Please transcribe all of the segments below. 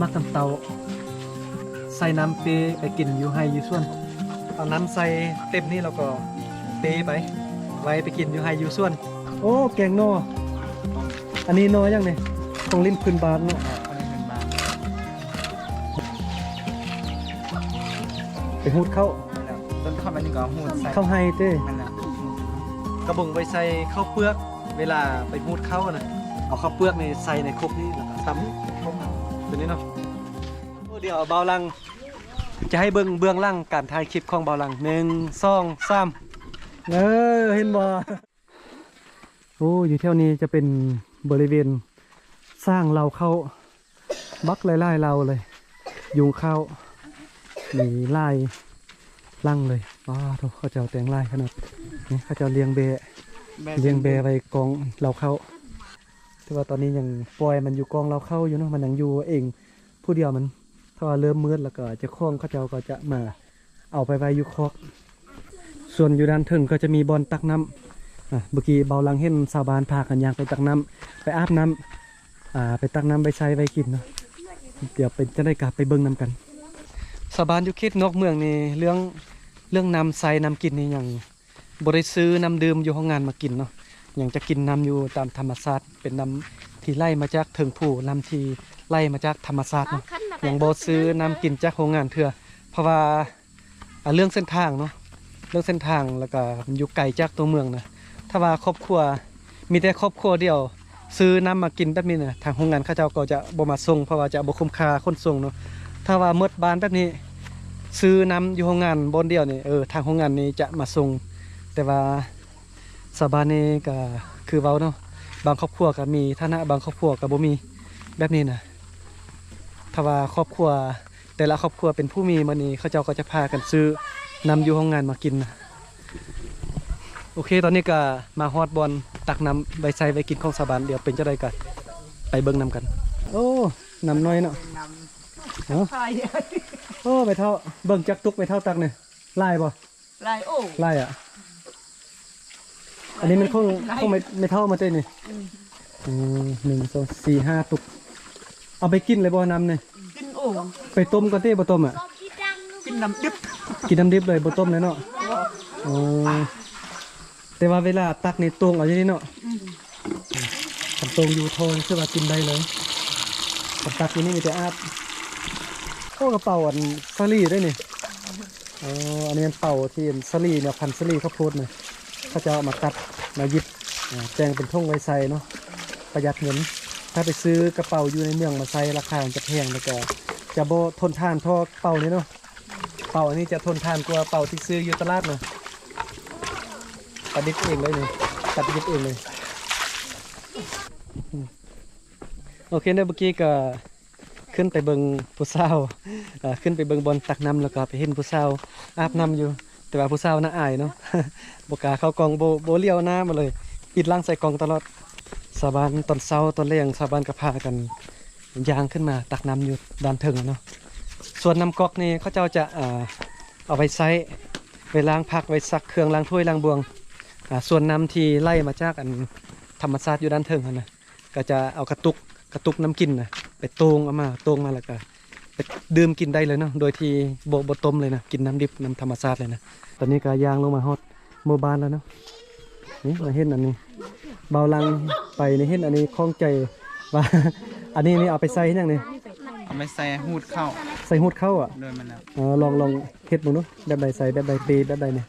มักน้ำเตาใส่น้ำเปไปกินอยู่ให้อยู่ส่วน เอาน้ำใส่เต็มนี่เราก็เปไป ไว้ไปกินอยู่ให้อยู่ส่วน โอ้แกงนออันนี้นอยังเนี่ยต้องลิ้นพื้นบานเนาะคนนี้เป็นบ้านไปหูดเข้าแล้วต้นข้าวมันนี่ก็หูดใส่เข้าให้เต้มันแล้วกระบุงไปใส่ข้าวเปลือก เวลาไปหูดเข้านะเอาข้าวเปลือกในใส่ในครกนี่แล้วก็ซ้ำ ตัวนี้เนาะโอ้เดี๋ยวเบาลัง จะให้เบิ่งเบื้องหล่างการถ่ายคลิปของเบาลังหนึ่งสองสามเออเห็นบ่โอ้อยู่แถวนี้จะเป็นบริเวณสร้างเราเข้าบักไล่ๆเราเลย ยุงเข้ามีไล่ลั่งเลยอ้าวโถ่เขาเจ้าแต่งไล่ขนาดนี้เขาเจ้าเลี้ยงเบะเลี้ยงเบะไว้กองเราเข้า แต่ว่าตอนนี้ยังปล่อยมันอยู่กองเราเข้าอยู่เนาะมันยังอยู่เองผู้เดียวมันถ้าว่าเริ่มมืดแล้วก็จะคล้องเขาเจ้าก็จะมาเอาไปไว้อยู่คอก ส่วนอยู่ด้านถึงก็จะมีบอลตักน้ำอะเมื่อกี้เบาลังเห็นชาวบ้านพากันยางไปตักน้ำไปอาบน้ำอ่าไปตักน้ำไปใช้ไปกินเนาะเดี๋ยวเป็นจะได้กลับไปเบิ้งน้ำกันชาวบ้านอยู่เขตนอกเมืองนี่เรื่องเรื่องน้ำใส่น้ำกินนี่อย่างบริซื้อน้ำดื่มอยู่ห้องงานมากินเนาะ ย่างจะกินน้ำอยู่ตามธรรมชาติเป็นน้ำที่ไล่มาจากเถิงผู้น้ำที่ไล่มาจากธรรมชาติเนาะอย่างโบซื้อน้ำกินจากโรงงานเถื่อเพราะว่าอ่าเรื่องเส้นทางเนาะเรื่องเส้นทางแล้วก็มันอยู่ไกลจากตัวเมืองนะถ้าว่าครอบครัวมีแต่ครอบครัวเดียว ซื้อน้ำมากินแบบนี้นะทางโรงงานเขาเจ้าก็จะบ่มาส่งเพราะว่าจะบ่คุ้มค่าคนส่งเนาะถ้าว่าเมดบ้านแบบนี้ ซื้อน้ำอยู่โรงงานบนเดียวนี่เออทางโรงงานนี้จะมาส่งแต่ว่า สาวบ้านนี่ก็คือเว้าเนาะบางครอบครัวก็มีฐานะบางครอบครัวก็บ่มีแบบนี้นะถ้าว่าครอบครัว แต่ละครอบครัวเป็นผู้มีมันนี้เขาเจ้าก็จะพากันซื้อนำอยู่ห้องงานมากินนะโอเค ตอนนี้ก็มาฮอดบอลตักน้ำใบไซใบกินของสาบานเดี๋ยวเป็นจะได้กันไปเบิ่งนำกัน โอ้น้ำน้อยเนาะเนาะโอ้ไปเท่าเบิ่งจักตุกไปเท่าตักเนี่ยไล่บ่ลายโอ้ไล่อะ อันนี้มันคงคงไม่ไม่เท่ามาเต้นนี่อืมหนึ่งสองสี่ห้าตุก เอาไปกินเลยบ่น้ำเนี่ยกินโอ่งไปต้มก็เต้บ่ต้มอะกินน้ำดิบกินน้ำดิบเลยบ่ต้มเลยเนาะอ๋อแต่ว่าเวลาตักในตวงเอาอย่างนี้เนาะขันตวงอยู่ทองคือว่ากินได้เลยขันตักอยู่นี่มีแต่อาบโอ้กระเป๋าอันสลีได้นี่อ๋ออันนี้มันเป่าที่อันสลีเนี่ยพันสลีข้าวโพดเนี่ย เขาจะเอามาตัดมายิบแจงเป็นท่งไว้ใส่เนาะประหยัดเงิน ถ้าไปซื้อกระเป๋าอยู่ในเมืองมาใส่ราคาจะแพงแล้วก็จะโบทนทานท่ากระเป๋านี้เนาะเป่าอันนี้จะทนทานกว่าเป่าที่ซื้ออยู่ตลาดเนาะตัดดิบเองเลยนี่ตัดดิบเองเลยโอเคเดี๋ยเมื่อกี้ก็ขึ้นไปเบิงผู้สาวอ่าขึ้นไปเบิงบอลตักน้ำแล้วก็ไปเห็นผู้สาวอาบน้ำอยู่ แต่ว่าผู้สาวน่าอายเนาะบก้าเข้ากองโบโบเลี้ยวหน้ามาเลย ปิดล่างใส่กองตลอดสาบานตอนเช้าตอนเลี้ยงสาบานก็พากันยางขึ้นมาตักน้ำอยู่ด้านเทิงเนาะส่วนน้ำก๊อกนี่เขาเจ้าจะเอาไปใช้ไว้ล้างผักไว้ซักเครื่องล้างถ้วยล้างบวงส่วนน้ำที่ไล่มาจากอันธรรมชาติอยู่ด้านเทิงนะก็จะเอากระตุกกระตุกน้ำกินนะไปตวงเอามาตวงมาแล้วก็ ดื่มกินได้เลยเนาะโดยที่โบบต้มเลยนะกินน้ำดิบน้ำธรรมชาติเลยนะตอนนี้ก็ย่างลงมาฮอดหมู่บ้านแล้วเนาะนี่มาเห็นอันนี้เบาลังไปนี่เห็นอันนี้คล่องใจว่าอันนี้นี่เอาไปใส่ยังนี่เอาไปใส่หูดเข้าใส่หูดเข้าอะโดยมันแล้วเออลองลองเฮ็ดมึงเนาะแบบใดใส่แบบใดปีแบบใดเนี่ย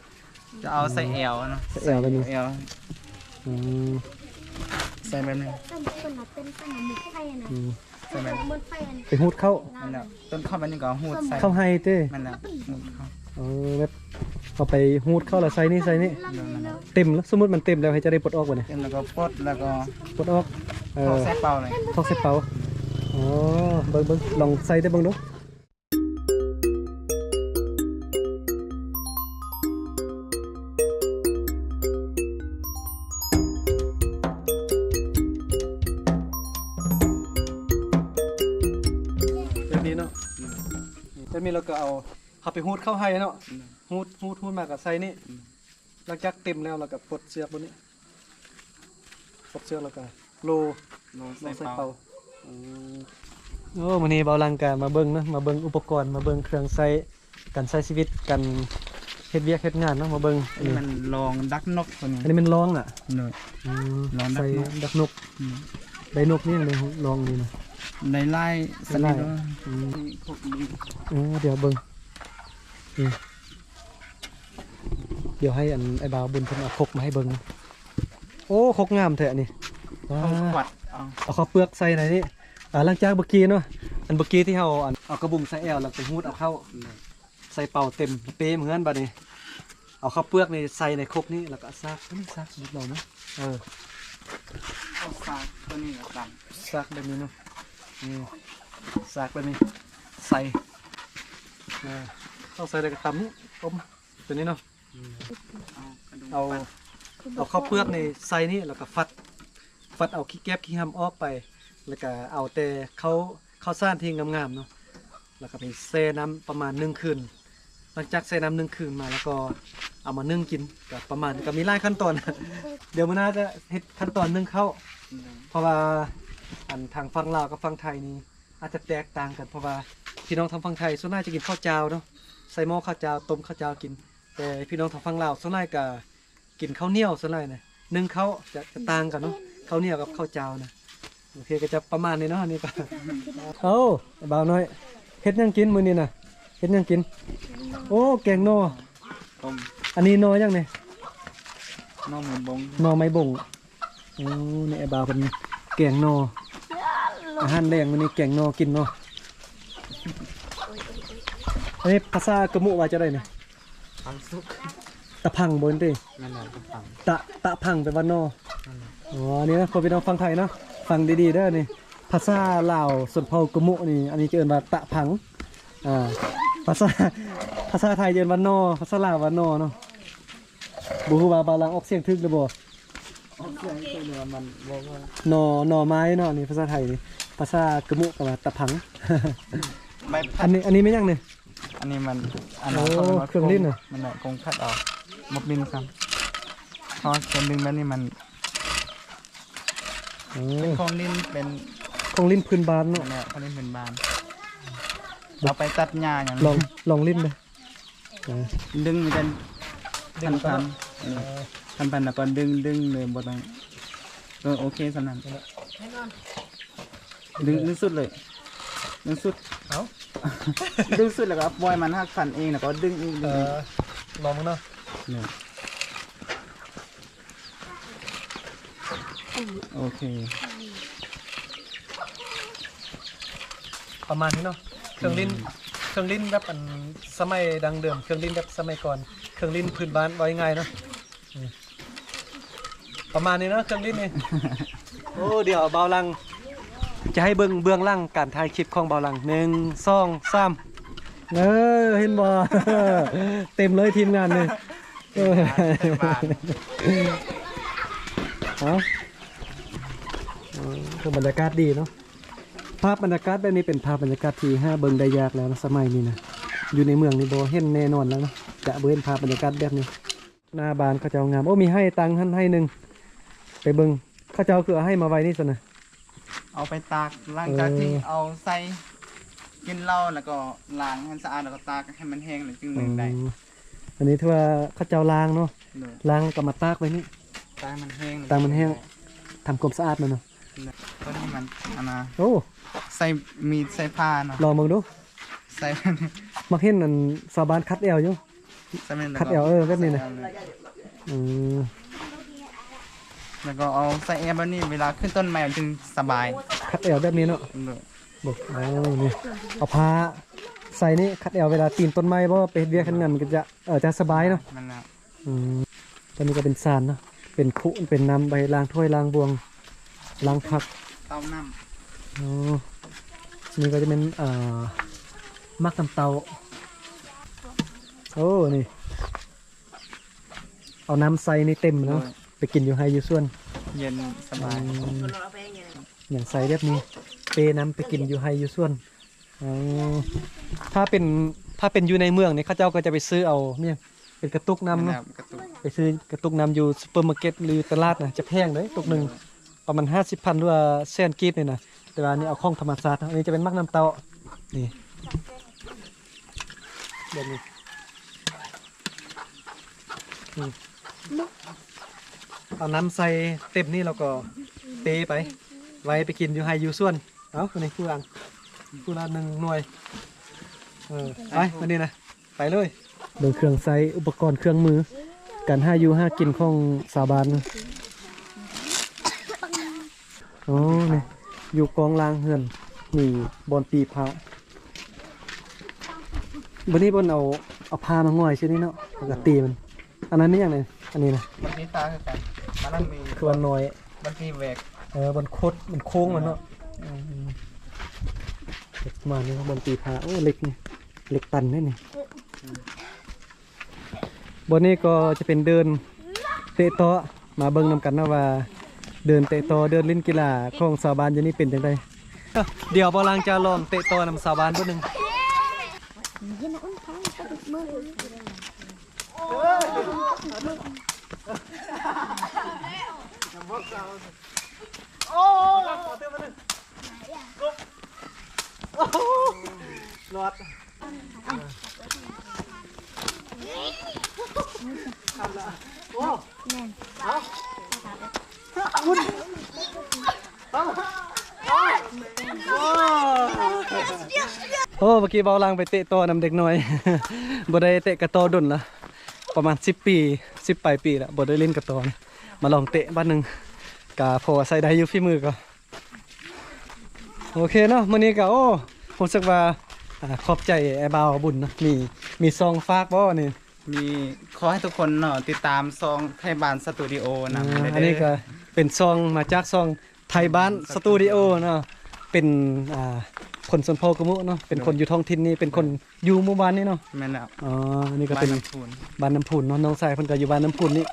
จะเอาใส่แอลเนาะใส่แอลไปนี่แอลอืมใส่แบบนี้ ต้นต้นน่ะเป็นต้นหมึกไฟอะนะอืมใส่แบบมันไฟอะนะไปหูดเข้ามันแล้วต้นข้าวมันนี่ก็หูดใส่เข้าให้เต้มันแล้วหูดเข้าเออแบบเอาไปหูดเข้าแล้วใส่นี่ใส่นี่โดยมันแล้วเต็มแล้วสมมุติมันเต็มแล้วให้จะได้ปลดออกบ่เนี่ยเต็มแล้วก็ปลดแล้วก็ปลดออกเอเข้าอใส่เป่าเลยทอกใส่เป๋าอ๋อเบิ่งเบิ่งลองใส่ได้เบิ่งดู แบบนี้เราก็เอาเอาไปหูดเข้าให้เนาะหูดหูดหูดมากับใส่นี่หลังจากเต็มแล้วเราก็ปลดเสือกบนนี้ปลดเสือกแล้วก็โลลงลใส่งใส่เป่าเป่าอืมโอ้มื้อนี้เบาลังกามาเบิ่งเนาะมาเบิ่งอุปกรณ์มาเบิ่งเครื่องใช้การใช้ชีวิตกันเฮ็ดเวียกเฮ็ดงานเนาะมาเบิ่งอันนี้มันลองดักนกตัวนี้อันนี้มันร้องอะหน่อยอืมลองดักใส่นกดักนกได้นกนี่เลยลองนี่นะ ในไล่สนิทว่าอืมพวกนี้โอ้เดี๋ยวเบิ่งนี่เดี๋ยวให้อันไอ้บ่าวบุญเพิ่นเอาครกมาให้เบิ่งโอ้ครกงามแท้อันนี้ว้าเอาขวัดเอาเอาข้าวเปลือกใส่ในนี้อ่าหลังจากเมื่อกี้เนาะอันเมื่อกี้ที่เราอันเอากระบุงใส่แอลแล้วไปหูดเอาเข้าใส่เป่าเต็มเป้เหมือนกันบัดนี้เอาข้าวเปลือกนี่ใส่ในครกนี้แล้วก็ซากนี่ซากนิดเดียวนะเออเอาซากตัวนี้ละกันซากแบบนี้เนาะ นี่ซากแบบนี้ใส่เออเอาใส่ในกระตำนี่ต้มตัวนี้เนาะเอากระดูกเอาปัดเอาข้าวเปลือกในใส่นี่แล้วก็ฟัด ฟัดเอาขี้แก๊บขี้หำออกไป แล้วก็เอาแต่เขาเขาวซ่านที่งามๆเนาะแล้วก็ไปเซน้ำประมาณหนึ่งคืน หลังจากเซน้ำหนึ่งคืนมาแล้วก็เอามานึ่งกินก็ประมาณก็มีหลายขั้นตอน เดี๋ยวมันน่าจะเฮ็ดขั้นตอนนึ่งเข้าวเพราะว่า อันทางฝั่งลาวกับฝั่งไทยนี่อาจจะแตกต่างกันเพราะว่าพี่น้องทางฝั่งไทยส่วนใหญ่จะกินข้าวเจ้าเนาะใส่หม้อข้าวเจ้าต้มข้าวเจ้ากิน แต่พี่น้องทางฝั่งลาวส่วนใหญ่ก็กินข้าวเหนียวส่วนใหญ่นะนึ่งข้าวจะจะต่างกันเนาะข้าวเหนียวกับข้าวเจ้านะโอเคก็จะประมาณนี้เนาะอันนี่ก็เอ้าบ่าวน้อยเฮ็ดหยังกินมื้อนี้น่ะเฮ็ดหยังกิน โอ้แกงหนอต้มอันนี้หนอยังนี่น้องหมูบงหนอไม้บ่งโอ้นี่ไอ้บ่าวเป็นแกงหนอ อาหารแรงมื้อนี้แกงหนอกินเนาะอันนี้ภาษากะมุว่าจะได้นี่ปังสุกตะพังบ่นตินั่นแหละก็ปังตะตะพังแปลว่าหนออ๋ออันนี่นะคนพี่น้องฟังไทยเนาะฟังดีๆเด้อนี่ภาษาลาวส่วนเผ่ากะมุนี่ อันนี้จะเอิ้นว่าตะพังอ่าภาษาภาษาไทยเอิ้นว่านอภาษาลาวว่านอเนาะบ่ฮู้ว่าบาลังออกเสียงถูกหรือบ่เอาเสียงตัวเดียวมันบอกว่าหนอหนอไม้เนาะนี่ภาษาไทยนี่ ภาษากะมุกับว่าตะพังใบพัอัดนนี้อันนี้ไม่ยังนี่อันนี้มันอันโอ้นั้นขารียกว่าเครื่องลิ้นเหรอ มันแหละกงพัดออกมบบินครับเพราะเครื่องลิ้นแบบนี้มันโอ้เป็นของลิ้นเป็นของลิ้นพื้นบ้านนั่เนาะนแหละของลิ้นเป็นบานเอาไปตัดหญ้าอย่างลองลองลิ้นเลยอ่าดึงมันจะดึพังนก่อพันนพันพันแล้วก็ดึงดึงเลยบ่ต้องเออโอเคสำนั้น ดึงดึงสุดเลย ดึงสุด เอ้าดึงสุดแล้วก็ปล่อยมันหักพันเองแล้วก็ดึงอีกเอดึงอีกอลองมึงเนาะเนี่ยโอเค ประมาณนี้เนาะเครื่องลิ้นเครื่องลิ้นแบบอันสมัยดังเดิมเครื่องลิ้นแบบสมัยก่อนเครื่องลิ้นพื้นบ้านไว้ง่ายเนาะนี่ประมาณนี้เนาะเครื่องลิ้นนี่ โอ้เดี๋ยวเบาลัง จะให้เบิ่งเบื้องหล่างการถ่ายคลิปของเบาลังหนึ่งสองสามเออเห็นบ่ เต็มเลยทีมงานเลยเออเอาเออคือบรรยากาศดีเนาะภาพบรรยากาศแบบนี้เป็นภาพบรรยากาศที่ห้าเบิ่งได้ยากแล้วนะสมัยนี้นะอยู่ในเมืองนี่บ่เห็นแน่นอนแล้วเนาะจะบ่เห็นภาพบรรยากาศแบบนี้หน้าบ้านเขาเจ้างามโอ้มีให้ตังค์ท่านให้หนึ่งไปเบิ่งเขาเจ้าคือเอาให้มาไว้นี่ซะนะ เอาไปตากหลังจากที่เออเอาใส่กินเหล้าแล้วก็ล้างให้สะอาดแล้วก็ตากให้มันแห้งแล้วจึงนึ่งได้อืมอันนี้ถือว่าเขาเจ้าล้างเนาะเลยล้างแล้วก็มาตากไว้นี่ตากให้มันแห้งตากมันแห้งทำความสะอาดมันเนาะก็นี่มันอันนะโอ้ใส่มีดใส่ผ้าเนาะลองมึงดูใส่มักเห็นอันชาวบ้านคัดแอวอยู่ใส่มันแล้วคัดแอวเออแบบนี้นะใส่เอาเลยอืม แล้วก็เอาใส่แอร์แบบนี้เวลาขึ้นต้นไม้มันจึงสบายคัดแอวแบบนี้เนาะเลยบอกเอานี่เอาผ้าใส่นี่คัดแอวเวลาตีนต้นไม้เพราะว่าไปเฮ็ดเวียกขันงานมันก็จะเออจะสบายเนาะมันนะอืมตอนนี้ก็เป็นซานเนาะเป็นคุเป็นน้ำใบล้างถ้วยล้างบวงล้างผักเต้าน้อ๋อนี่ก็จะเป็นเอ่อมักน้ำเตาโอ้นี่เอาน้ำใส่นี่เต็มำเนาะเลย ไปกินอยู่ไฮอยู่ส่วนเย็นสบายอืมอย่างใส่แบบนี้เปน้ำไปกินอยู่ไฮอยู่ส่วนอ๋อถ้าเป็นถ้าเป็นอยู่ในเมืองเนี่ยเข้าเจ้าก็จะไปซื้อเอาเนี่ยเป็นกระตุกน้ำนั่นแหเนาะละกระตุกไปซื้อกระตุกน้ำอยู่ซูเปอร์มาร์เก็ตหรือตลาดนะจะแพงเลยตุกหนึ่งประมาณห้าสิบพันหรือว่าแสนกีบเนี่ยนะแต่ว่าอันนี้เอาของธรรมชาติอันนี้จะเป็นมักน้ำเต้านี่แบบนี้นี่ เอาน้ำใส่เต็มนี่แล้วก็เตไป ไว้ไปกินอยู่ไฮอยู่ส่วน เอาคนนี้ผู้อังผู้ละหนึ่งหน่วย เออไปวันนี้นะ ไปเลยเบิ่งเครื่องใส่อุปกรณ์เครื่องมือ การห้าอยู่ห้ากินของสาบานโอ้นี่อยู่กองลางเฮือนนี่บอนตีพระวันนี้บนเอาเอาพามาง่อยใช่ไหมเนาะแล้วก็ตีมัน อันนั้นนี่อย่างไรอันนี้นะบางทีตาคือกัน มันนั่นมีคือวันน้อยบางทีแหวกเออบนโคดบนโค้งมันเนาะอืมเล็กมานี่บนตีพาโอ้เล็กนี่เล็กตันนี่นี่บนนี้ก็จะเป็นเดินเตะโต๊ะมาเบิ่งนำกันนะว่า เดินเตะโตะเดินเล่นกีฬาของสาวบ้านอยางนี่เป็นจังไดเดี๋ยวบอลังจะลองเตะโตะนำสาวบ้านตัวหนึ่ง Nhìn nó ung thong có được mơ. รอดโอ้เมื่อกี้เบาลังไปเตะโตะนำเด็กน้อยบ่ได้เตะกระโตดุนละประมาณ10ปี10ปลายปีล้วบ่ได้เล่นกระโตนมาลองเตะบ้านหนึ่ง กะพอใส่ได้อยู่ฝีมือก็โอเคเนาะมื้อนี้ก็โอ้รู้สึกว่าอ่าขอบใจไอ้บ่าวบุญนะมีมีซองฝากบ่นี่มีขอให้ทุกคนเนาะติดตามซองไทยบานสตูดิโอนะอ่าอันนี้ก็เป็นซองมาจากซองไทยบ้านสตูดิโอเนาะเป็นอ่าคนสนพอกะมุเนาะเป็นคนอยู่ท้องถิ่นนี่เป็นคนอยู่หมู่บ้านนี่เนาะแม่นแล้วอ๋ออันนี้ก็บ้าเป็นนน้ำพูน บ้านน้ำพุนเนาะน้องชายเพิ่นก็อยู่บ้านน้ำพุนนี่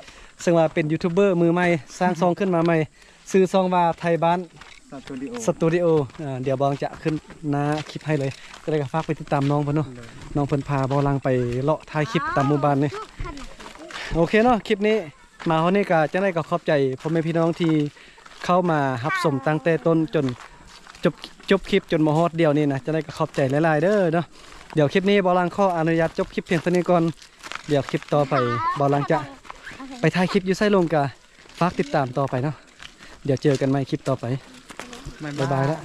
ซึ่งว่าเป็นยูทูบเบอร์มือใหม่สร้างซองขึ้นมาใหม่ซื้อซองว่าไทยบ้านสตูดิโอสตูดิโออ่าเดี๋ยวบองจะขึ้นหน้าคลิปให้เลยก็เลยก็ฝากไปติดตามน้องเพิ่นเนาะน้องเพิ่นพาบอลังไปเลาะถ่ายคลิปตามหมู่บ้านนี่โอเคเนาะคลิปนี้มาเฮานี่ก็จังได๋ก็ขอบใจพ่อแม่พี่น้องที่เข้ามารับชมตั้งแต่ต้นจนจบจบคลิปจนมาฮอดเดียวนี่นะจังได๋ก็ขอบใจหลายๆเด้อเนาะเดี๋ยวคลิปนี้บอลังขออนุญาตจบคลิปเพียงเท่านี้ก่อนเดี๋ยวคลิปต่อไปบอลังจะ ไปถ่ายคลิปอยู่ไส้ลงกาฝากติดตามต่อไปเนาะเดี๋ยวเจอกันใหม่คลิปต่อไปบ๊ายบายแล้ว